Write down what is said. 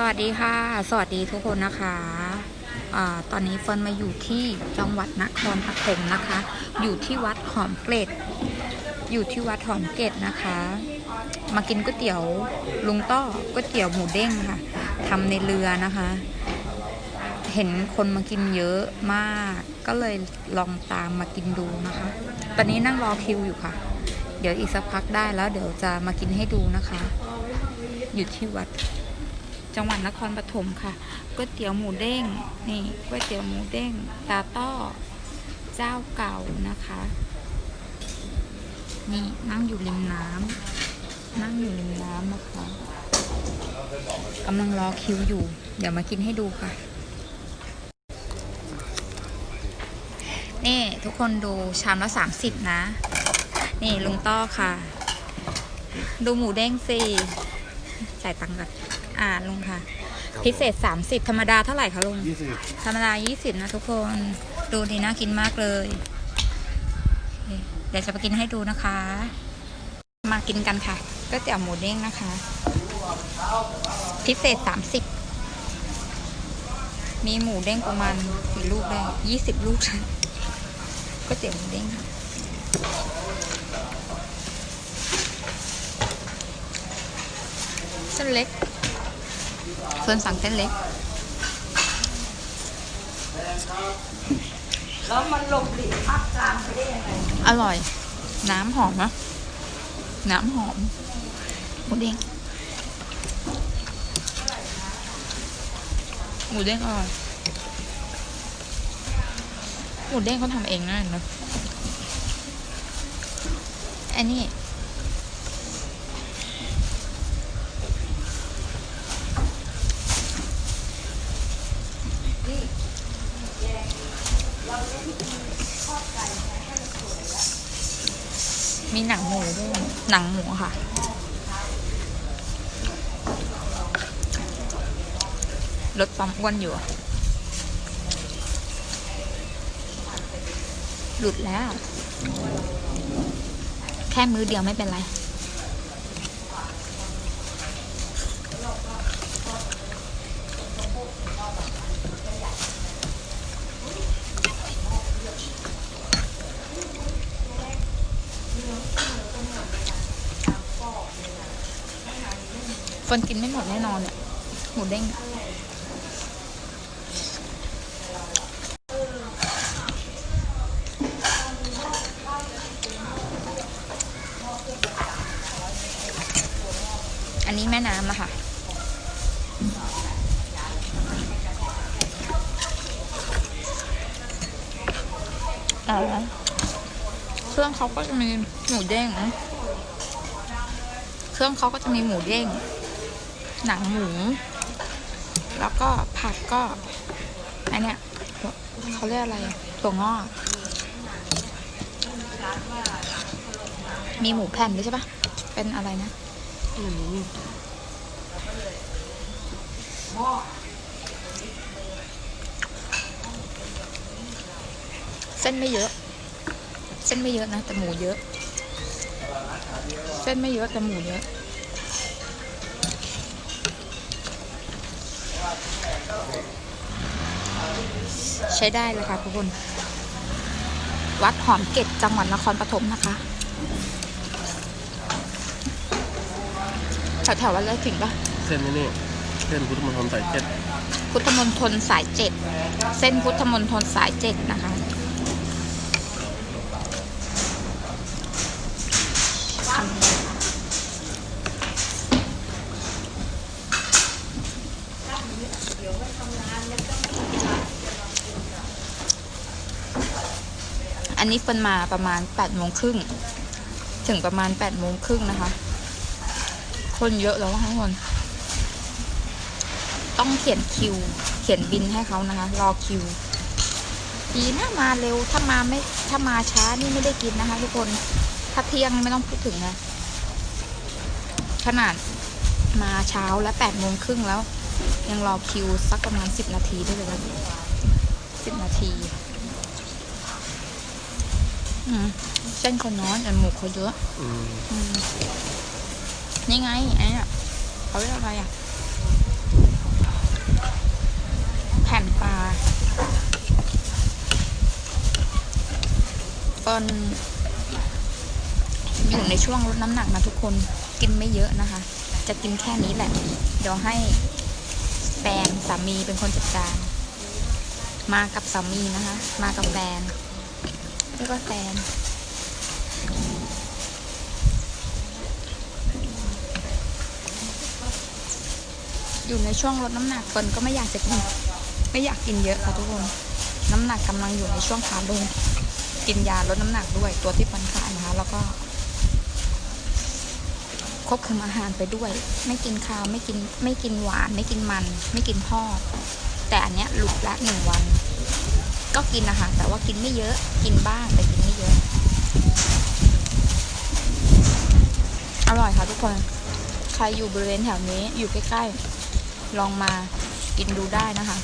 สวัสดีค่ะ สวัสดีทุกคนนะคะอตอนนี้เฟิร์นมาอยู่ที่จังหวัดนครปฐมนะคะ อยู่ที่วัดหอมเกล็ด อยู่ที่วัดหอมเกล็ดนะคะ มากินก๋วยเตี๋ยวลุงต้อก๋วยเตี๋ยวหมูเด้งค่ะทำในเรือนะคะ เห็นคนมากินเยอะมาก ก็เลยลองตามมากินดูนะคะ ตอนนี้นั่งรอคิวอยู่ค่ะ เดี๋ยวอีกสักพักได้แล้ว เดี๋ยวจะมากินให้ดูนะคะ อยู่ที่วัด จังหวัดนครปฐมค่ะก๋วยเตี๋ยวหมูเด้งนี่ก๋วยเตี๋ยวหมูเด้งตาต้อเจ้าเก่านะคะ นี่นั่งอยู่ริมน้ำนั่งอยู่ริมน้ำนะคะกำลังรอคิวอยู่ เดี๋ยวมากินให้ดูค่ะ นี่ทุกคนดูชามละสามสิบนะ นี่ลุงต้อค่ะ ดูหมูเด้งสิจ่ายตังค์ก่อน อ่าลุงค่ะ พิเศษ 30 ธรรมดาเท่าไหร่คะลุง ยี่สิบธรรมดา 20 นะทุกคน ดูดีน่ากินมากเลยนี่เดี๋ยวจะไปกินให้ดูนะคะ มากินกันค่ะก๋วยเตี๋ยวหมูเด้งนะคะ พิเศษ 30 มีหมูเด้งประมาณกี่ลูกได้20 ลูกก๋วยเตี๋ยวหมูเด้งค่ะเส้นเล็ก เฟิร์นสั่งเส้นเล็ก แล้วมันหลบหลีกภาคกลางไปได้ยังไงอร่อย น้ำหอมนะน้ำหอมหมูเด้งหมูเด้งอร่อยหมูเด้งเขาทำเองนะเห็นไหมอันนี้ มีหนังหมูด้วย หนังหมูค่ะ ลดความอ้วนอยู่ หลุดแล้ว แค่มือเดียวไม่เป็นไร คนกินไม่หมดแน่นอนเนี่ยหมูเด้งอันนี้แม่น้ำนะคะอ๋อเครื่องเขาก็จะมีหมูเด้ง เครื่องเขาก็จะมีหมูเด้ง หนังหมู แล้วก็ผักก็อันเนี้ยเขาเรียกอะไรอะถั่วงอกมีหมูแผ่นด้วยใช่ปะเป็นอะไรนะหมูเส้นไม่เยอะ เส้นไม่เยอะนะ แต่หมูเยอะ เส้นไม่เยอะแต่หมูเยอะ ใช้ได้เลยค่ะทุกคน วัดหอมเกร็ดจังหวัดนครปฐมนะคะ แถวแถวๆวัดไร่ขิงปะเส้นนี้นี่เส้นพุทธมณฑลสายเจ็ดพุทธมณฑลสายเจ็ดเส้นพุทธมณฑลสายเจ็ดนะคะ อั นนี้เฟินมาประมาณแปดโมงครึ่งถึงประมาณแปดโมงครึ่งนะคะ คนเยอะแล้วทั้งคน ต้องเขียนคิว เขียนบินให้เขานะคะ รอคิวดีนะมาเร็วถ้ามาไม่ถ้ามาช้านี่ไม่ได้กินนะคะ ทุกคนถ้าเที่ยงไม่ต้องพูดถึงนะขนาดมาเช้าและแปดโมงครึ่งแล้ว ยังรอคิวสักประมาณสิบนาทีได้เลยนะสิบนาที เส้นเขาน้อยแต่หมูเขาเยอะนี่ไงไอ้เนี่ยเขาเรียกอะไรอะ แผ่นปลาตอนอยู่ในช่วงลดน้ำหนักนะทุกคนกินไม่เยอะนะคะ จะกินแค่นี้แหละ เดี๋ยวให้แฟนสามีเป็นคนจัดการ มากับสามีนะคะ มากับแฟน เรียกว่าแฟนอยู่ในช่วงลดน้ำหนักเฟิร์นก็ไม่อยากจะกินไม่อยากกินเยอะค่ะทุกคน น้ำหนักกำลังอยู่ในช่วงขาลง กินยาลดน้ำหนักด้วยตัวที่ฟันขานะคะ แล้วก็ควบคุมอาหารไปด้วย ไม่กินข้าวไม่กินไม่กินหวาน ไม่กินมัน ไม่กินทอด แต่อันเนี้ยหลุดละหนึ่งวัน ก็กินนะคะแต่ว่ากินไม่เยอะ กินบ้างแต่กินไม่เยอะ อร่อยค่ะทุกคน ใครอยู่บริเวณแถวนี้อยู่ใกล้ๆ ลองมากินดูได้นะคะ